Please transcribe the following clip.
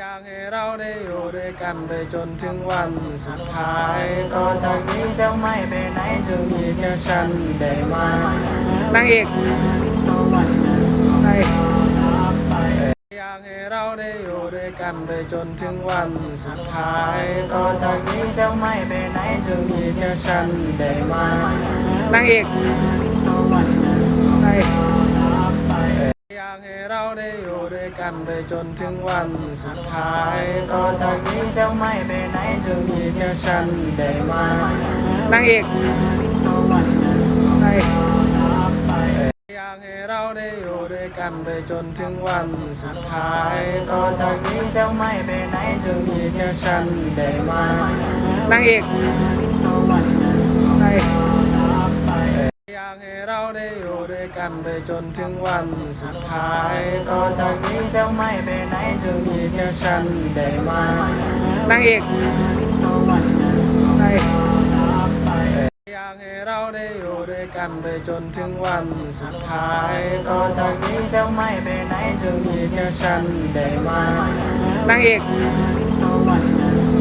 อยากให้เราได้อยู่ด้วยกันไปจนถึงวันสุดท้ายต่อจากนี้จะไม่ไปไหนจะมีแค่ฉันได้มานางเอกนางเอกอยากให้เราได้อยู่ด้วยกันไปจนถึงวันสุดท้ายต่อจากนี้จะไม่ไปไหนจะมีแค่ฉันได้มานางเอก ได้อยู่ด้วยกันไปจนถึงวันสุดท้ายต่อจากนี้จะไม่ไปไหนจะมีแค่ฉันได้มานางเอกนางเอกอยากให้เราได้อยู่ด้วยกันไปจนถึงวันสุดท้ายต่อจากนี้จะไม่ไปไหนจะมีแค่ฉันได้มานางเอกนางเอกอยากให้เราได้ กันไปจนถึงวันสุดท้ายต่อจากนี้จะไม่ไปไหนจะมีแค่ฉันได้มานางเอกนางเอกอยากให้เราได้อยู่ด้วยกันไปจนถึงวันสุดท้ายต่อจากนี้จะไม่ไปไหนจะมีแค่ฉันได้มานางอกนางเอก